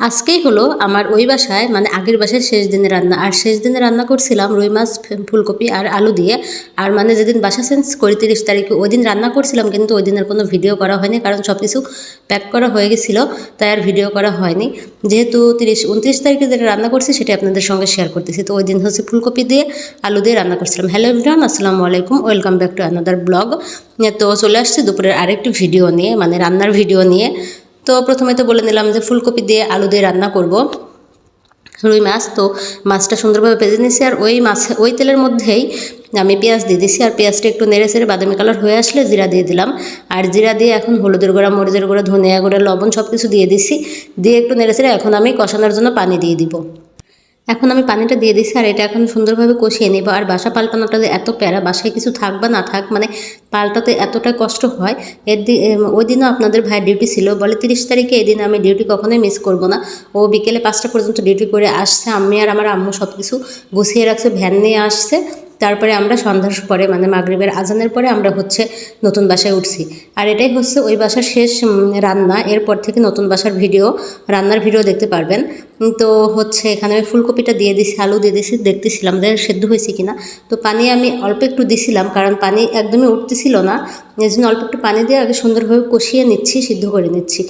আজকেই হলো আমার ওই বাসায় মানে আগের বাসায় শেষ দিনে রান্না। আর শেষ দিনে রান্না করছিলাম রুই মাছ ফুলকপি আর আলু দিয়ে। আর মানে যেদিন বাসা চেঞ্জ করি তিরিশ তারিখে, ওই দিন রান্না করছিলাম, কিন্তু ওই দিনের কোনো ভিডিও করা হয়নি, কারণ সব কিছু প্যাক করা হয়ে গেছিল, তাই আর ভিডিও করা হয়নি। যেহেতু তিরিশ, উনত্রিশ তারিখে যেটা রান্না করছি, সেটা আপনাদের সঙ্গে শেয়ার করতেছি। তো ওই দিন হচ্ছে ফুলকপি দিয়ে আলু দিয়ে রান্না করছিলাম। হ্যালো এভরিওয়ান আসসালামু আলাইকুম welcome back to another blog তো চলে আসছি দুপুরের আরেকটি ভিডিও নিয়ে মানে রান্নার ভিডিও নিয়ে। তো প্রথমে তো বলে নিলাম যে ফুলকপি দিয়ে আলু দিয়ে রান্না করব, রুই মাছ। তো মাছটা সুন্দরভাবে ভেজে নিয়েছি আর ওই মাছ, ওই তেলের মধ্যেই আমি পেঁয়াজ দিয়ে দিছি আর পেঁয়াজটা একটু নেড়ে সেড়ে বাদামি কালার হয়ে আসলে জিরা দিয়ে দিলাম। আর জিরা দিয়ে এখন হলুদের গুঁড়া, মরিচের গুঁড়া, ধনিয়া গুঁড়া, লবণ সব কিছু দিয়ে দিছি। দিয়ে একটু নেড়ে সেড়ে এখন আমি কষানোর জন্য পানি দিয়ে দিব। এখন আমি পানিটা দিয়ে দিচ্ছি আর এটা এখন সুন্দরভাবে কষিয়ে নেব। আর বাসা পাল্টানোটা এত প্যারা, বাসায় কিছু থাক বা না থাক মানে পাল্টাতে এতটা কষ্ট হয়। এর ওই দিনও আপনাদের ভাইয়ের ডিউটি ছিল। বলে তিরিশ তারিখে এদিন আমি ডিউটি কখনোই মিস করব না। ও বিকেলে পাঁচটা পর্যন্ত ডিউটি করে আসছে। আমি আর আমার আম্মু সব কিছু গুছিয়ে রাখছে ভ্যান নিয়ে আসছে। তারপরে আমরা সন্ধ্যার পরে মানে মাগরীবের আজানের পরে আমরা হচ্ছে নতুন বাসায় উঠছি। আর এটাই হচ্ছে ওই বাসার শেষ রান্না। এরপর থেকে নতুন বাসার ভিডিও, রান্নার ভিডিও দেখতে পারবেন। তো হচ্ছে এখানে আমি ফুলকপিটা দিয়ে দিছি, আলু দিয়ে দিছি, দেখতেছিলাম যে সেদ্ধ হয়েছে কিনা। তো পানি আমি অল্প একটু দিছিলাম, কারণ পানি একদমই উঠতেছিল না। এই জন্য অল্প একটু পানি দিয়ে আগে সুন্দরভাবে কষিয়ে নিচ্ছি, সিদ্ধ করে নিচ্ছি।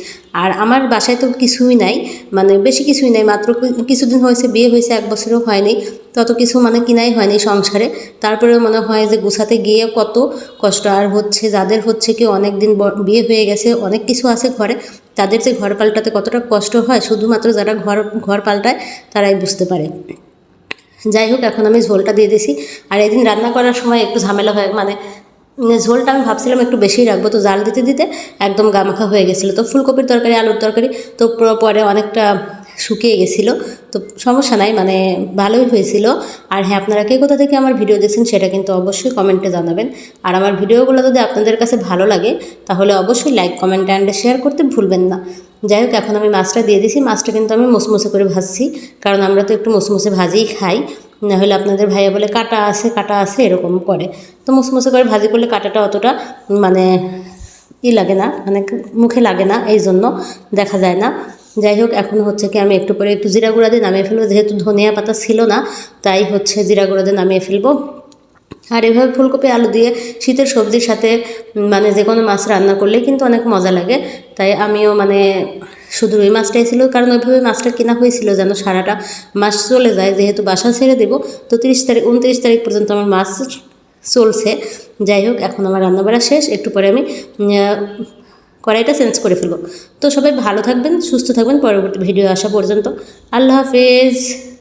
আর আমার বাসায় তো কিছুই নাই মানে বেশি কিছুই নাই, মাত্র কিছুদিন হয়েছে, বিয়ে হয়েছে, এক বছরও হয়নি, তত কিছু মানে কিনাই হয়নি সংসারে। তারপরে মনে হয় যে গুছাতে গিয়ে কত কষ্ট, আর হচ্ছে যাদের হচ্ছে কি অনেক দিন বিয়ে হয়ে গেছে, অনেক কিছু আছে ঘরে, তাদের যে ঘর পাল্টাতে কতটা কষ্ট হয়, শুধুমাত্র যারা ঘর ঘর পাল্টায়, তারাই বুঝতে পারে। যাই হোক, এখন আমি ঝোলটা দিয়ে দিছি। আর এদিন রান্না করার সময় একটু ঝামেলা হয় মানে ঝোলটা আমি ভাবছিলাম একটু বেশিই রাখব, তো জাল দিতে দিতে একদম গামাখা হয়ে গেছিল। তো ফুলকপির তরকারি, আলুর তরকারি, তো পরে অনেকটা শুকিয়ে গেছিল। তো সমস্যা নাই মানে ভালোই হয়েছিল। আর হ্যাঁ আপনারা কে কোথা থেকে আমার ভিডিও দেখছেন সেটা কিন্তু অবশ্যই কমেন্টে জানাবেন। আর আমার ভিডিওগুলো যদি আপনাদের কাছে ভালো লাগে, তাহলে অবশ্যই লাইক, কমেন্ট অ্যান্ড শেয়ার করতে ভুলবেন না। যাই হোক, এখন আমি মাছটা দিয়ে দিছি। মাছটা কিন্তু আমি মুসমুসে করে ভাজছি, কারণ আমরা তো একটু মুসমুসে ভাজিই খাই। না হলে আপনাদের ভাইয়া বলে কাটা আছে কাটা আছে, এরকম করে। তো মুসমুসে করে ভাজি করলে কাটাটা অতটা মানে ই লাগে না মানে মুখে লাগে না, এই জন্য দেখা যায় না। যাই হোক, এখন হচ্ছে কি আমি একটু পরে একটু জিরা গুঁড়া দিয়ে নামিয়ে ফেলব, যেহেতু ধনিয়া পাতা ছিল না, তাই হচ্ছে জিরা গুঁড়া দিয়ে নামিয়ে ফেলব। আর এভাবে ফুলকপি, আলু দিয়ে শীতের সবজির সাথে মানে যে কোনো মাছ রান্না করলে কিন্তু অনেক মজা লাগে। তাই আমিও মানে শুধু ওই মাছটাই ছিল, কারণ ওইভাবে মাছটা কেনা হয়েছিল যেন সারাটা মাস চলে যায়, যেহেতু বাসা ছেড়ে দেবো, তো তিরিশ তারিখ, উনত্রিশ তারিখ পর্যন্ত আমার মাছ চলছে। যাই হোক, এখন আমার রান্নাবাড়া শেষ, একটু পরে আমি কড়াইটা চেঞ্জ করে ফেলব। তো সবাই ভালো থাকবেন, সুস্থ থাকবেন, পরবর্তী ভিডিও আসা পর্যন্ত। আল্লাহ হাফেজ।